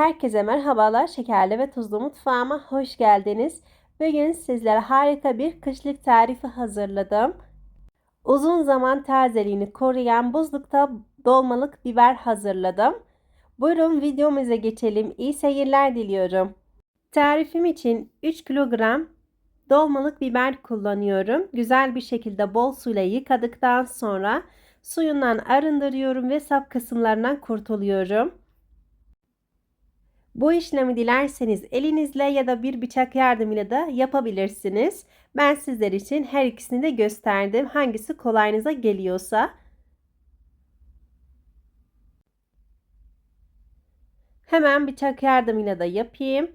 Herkese merhabalar. Şekerli ve tuzlu mutfağıma hoş geldiniz. Bugün sizlere harika bir kışlık tarifi hazırladım. Uzun zaman tazeliğini koruyan buzlukta dolmalık biber hazırladım. Buyurun videomuza geçelim. İyi seyirler diliyorum. Tarifim için 3 kilogram dolmalık biber kullanıyorum. Güzel bir şekilde bol suyla yıkadıktan sonra suyundan arındırıyorum ve sap kısımlarından kurtuluyorum. Bu işlemi dilerseniz elinizle ya da bir bıçak yardımıyla da yapabilirsiniz. Ben sizler için her ikisini de gösterdim. Hangisi kolayınıza geliyorsa. Hemen bıçak yardımıyla da yapayım.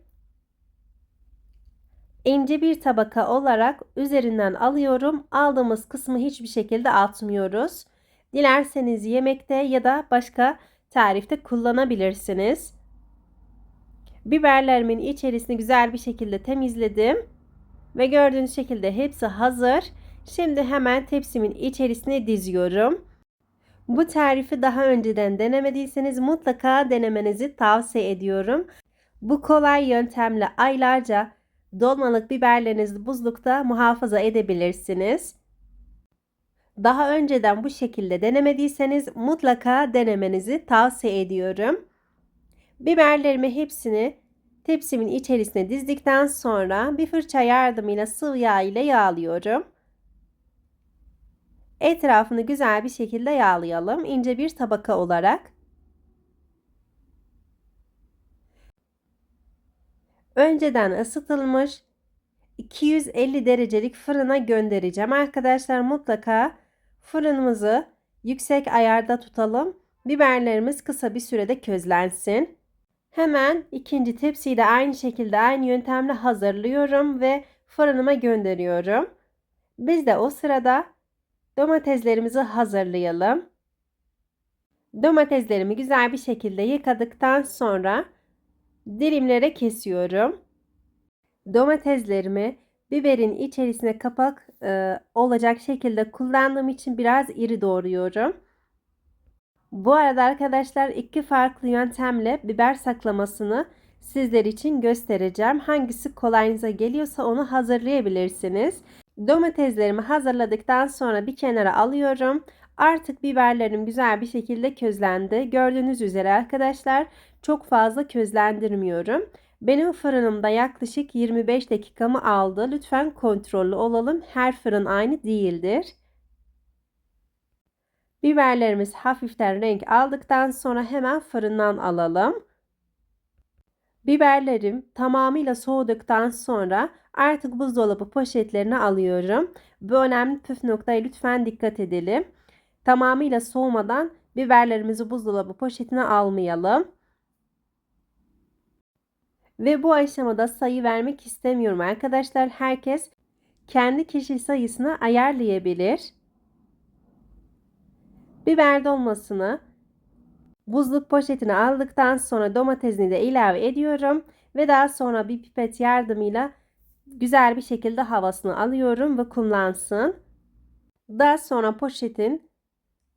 İnce bir tabaka olarak üzerinden alıyorum. Aldığımız kısmı hiçbir şekilde atmıyoruz. Dilerseniz yemekte ya da başka tarifte kullanabilirsiniz. Biberlerimin içerisini güzel bir şekilde temizledim. Ve gördüğünüz şekilde hepsi hazır. Şimdi hemen tepsimin içerisine diziyorum. Bu tarifi daha önceden denemediyseniz mutlaka denemenizi tavsiye ediyorum. Bu kolay yöntemle aylarca dolmalık biberlerinizi buzlukta muhafaza edebilirsiniz. Daha önceden bu şekilde denemediyseniz mutlaka denemenizi tavsiye ediyorum. Biberlerimi hepsini tepsimin içerisine dizdikten sonra bir fırça yardımıyla sıvı yağ ile yağlıyorum. Etrafını güzel bir şekilde yağlayalım. ince bir tabaka olarak. Önceden ısıtılmış 250 derecelik fırına göndereceğim. Arkadaşlar mutlaka fırınımızı yüksek ayarda tutalım. Biberlerimiz kısa bir sürede közlensin. Hemen ikinci tepsiyi de aynı şekilde aynı yöntemle hazırlıyorum ve fırınıma gönderiyorum. Biz de o sırada domateslerimizi hazırlayalım. Domateslerimi güzel bir şekilde yıkadıktan sonra dilimlere kesiyorum. Domateslerimi biberin içerisine kapak e, olacak şekilde kullandığım için biraz iri doğruyorum. Bu arada arkadaşlar iki farklı yöntemle biber saklamasını sizler için göstereceğim. Hangisi kolayınıza geliyorsa onu hazırlayabilirsiniz. Domateslerimi hazırladıktan sonra bir kenara alıyorum. Artık biberlerim güzel bir şekilde közlendi. Gördüğünüz üzere arkadaşlar çok fazla közlendirmiyorum. Benim fırınımda yaklaşık 25 dakikamı aldı. Lütfen kontrollü olalım. Her fırın aynı değildir. Biberlerimiz hafiften renk aldıktan sonra hemen fırından alalım. Biberlerim tamamıyla soğuduktan sonra artık buzdolabı poşetlerine alıyorum. Bu önemli püf noktaya lütfen dikkat edelim. Tamamıyla soğumadan biberlerimizi buzdolabı poşetine almayalım. Ve bu aşamada sayı vermek istemiyorum arkadaşlar. Herkes kendi kişi sayısını ayarlayabilir. Biber dolmasını buzluk poşetine aldıktan sonra domatesini de ilave ediyorum. Ve daha sonra bir pipet yardımıyla güzel bir şekilde havasını alıyorum ve kullansın. Daha sonra poşetin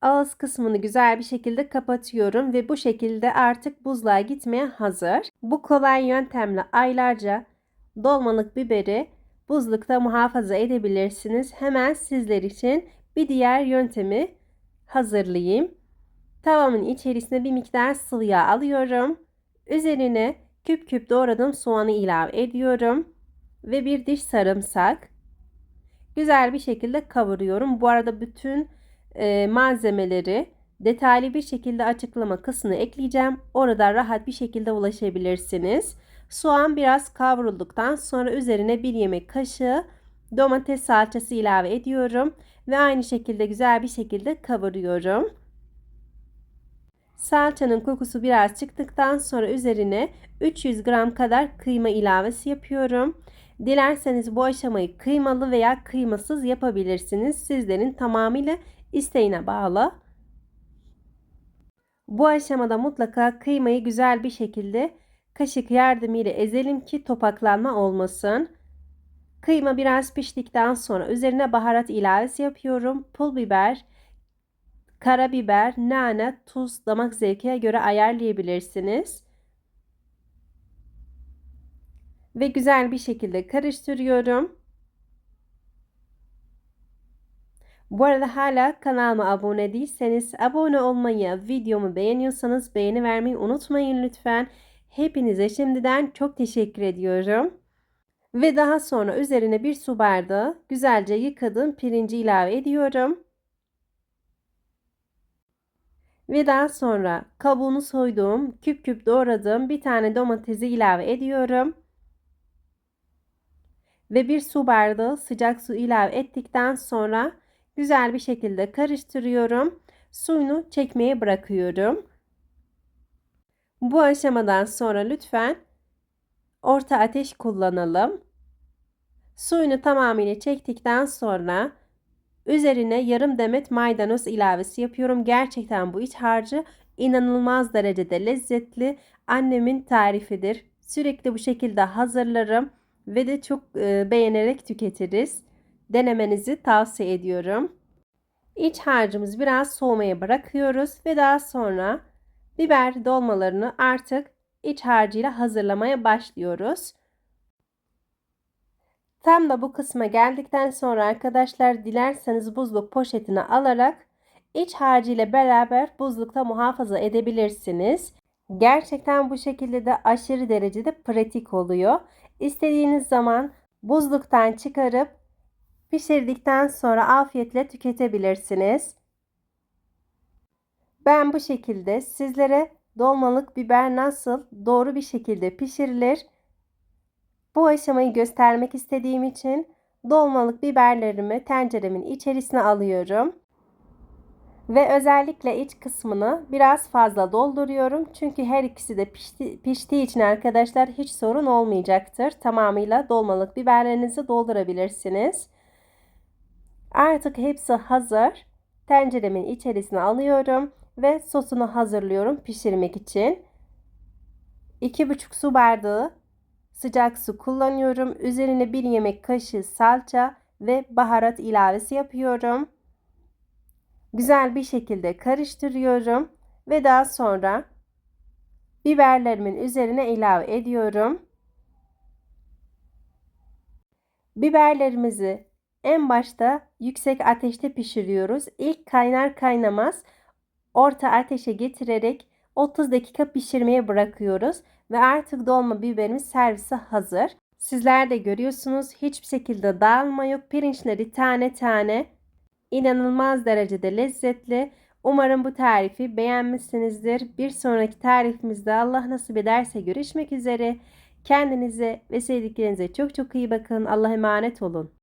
ağız kısmını güzel bir şekilde kapatıyorum ve bu şekilde artık buzluğa gitmeye hazır. Bu kolay yöntemle aylarca dolmalık biberi buzlukta muhafaza edebilirsiniz. Hemen sizler için bir diğer yöntemi hazırlayayım. Tavamın içerisine bir miktar sıvı yağ alıyorum. Üzerine küp küp doğradığım soğanı ilave ediyorum. Ve bir diş sarımsak. Güzel bir şekilde kavuruyorum. Bu arada bütün e, malzemeleri detaylı bir şekilde açıklama kısmına ekleyeceğim. Orada rahat bir şekilde ulaşabilirsiniz. Soğan biraz kavrulduktan sonra üzerine bir yemek kaşığı domates salçası ilave ediyorum ve aynı şekilde güzel bir şekilde kavuruyorum. Salçanın kokusu biraz çıktıktan sonra üzerine 300 gram kadar kıyma ilavesi yapıyorum. Dilerseniz bu aşamayı kıymalı veya kıymasız yapabilirsiniz. Sizlerin tamamıyla isteğine bağlı. Bu aşamada mutlaka kıymayı güzel bir şekilde kaşık yardımıyla ezelim ki topaklanma olmasın. Kıyma biraz piştikten sonra üzerine baharat ilavesi yapıyorum. Pul biber, karabiber, nane, tuz damak zevkine göre ayarlayabilirsiniz. Ve güzel bir şekilde karıştırıyorum. Bu arada hala kanalıma abone değilseniz abone olmayı, videomu beğeniyorsanız beğeni vermeyi unutmayın lütfen. Hepinize şimdiden çok teşekkür ediyorum. Ve daha sonra üzerine bir su bardağı güzelce yıkadığım pirinci ilave ediyorum. Ve daha sonra kabuğunu soyduğum, küp küp doğradığım bir tane domatesi ilave ediyorum. Ve bir su bardağı sıcak su ilave ettikten sonra güzel bir şekilde karıştırıyorum. Suyunu çekmeye bırakıyorum. Bu aşamadan sonra lütfen orta ateş kullanalım. Suyunu tamamıyla çektikten sonra üzerine yarım demet maydanoz ilavesi yapıyorum. Gerçekten bu iç harcı inanılmaz derecede lezzetli. Annemin tarifidir. Sürekli bu şekilde hazırlarım ve de çok e, beğenerek tüketiriz. Denemenizi tavsiye ediyorum. İç harcımız biraz soğumaya bırakıyoruz ve daha sonra biber dolmalarını artık iç harcıyla hazırlamaya başlıyoruz. Tam da bu kısma geldikten sonra arkadaşlar dilerseniz buzluk poşetine alarak iç harcı ile beraber buzlukta muhafaza edebilirsiniz. Gerçekten bu şekilde de aşırı derecede pratik oluyor. İstediğiniz zaman buzluktan çıkarıp pişirdikten sonra afiyetle tüketebilirsiniz. Ben bu şekilde sizlere dolmalık biber nasıl doğru bir şekilde pişirilir bu aşamayı göstermek istediğim için dolmalık biberlerimi tenceremin içerisine alıyorum. Ve özellikle iç kısmını biraz fazla dolduruyorum. Çünkü her ikisi de pişti, piştiği için arkadaşlar hiç sorun olmayacaktır. Tamamıyla dolmalık biberlerinizi doldurabilirsiniz. Artık hepsi hazır. Tenceremin içerisine alıyorum ve sosunu hazırlıyorum pişirmek için. 2,5 su bardağı sıcak su kullanıyorum. Üzerine bir yemek kaşığı salça ve baharat ilavesi yapıyorum. Güzel bir şekilde karıştırıyorum ve daha sonra biberlerimin üzerine ilave ediyorum. Biberlerimizi en başta yüksek ateşte pişiriyoruz. İlk kaynar kaynamaz orta ateşe getirerek 30 dakika pişirmeye bırakıyoruz ve artık dolma biberimiz servise hazır. Sizler de görüyorsunuz hiçbir şekilde dağılma yok. Pirinçleri tane tane inanılmaz derecede lezzetli. Umarım bu tarifi beğenmişsinizdir. Bir sonraki tarifimizde Allah nasip ederse görüşmek üzere. Kendinize ve sevdiklerinize çok çok iyi bakın. Allah'a emanet olun.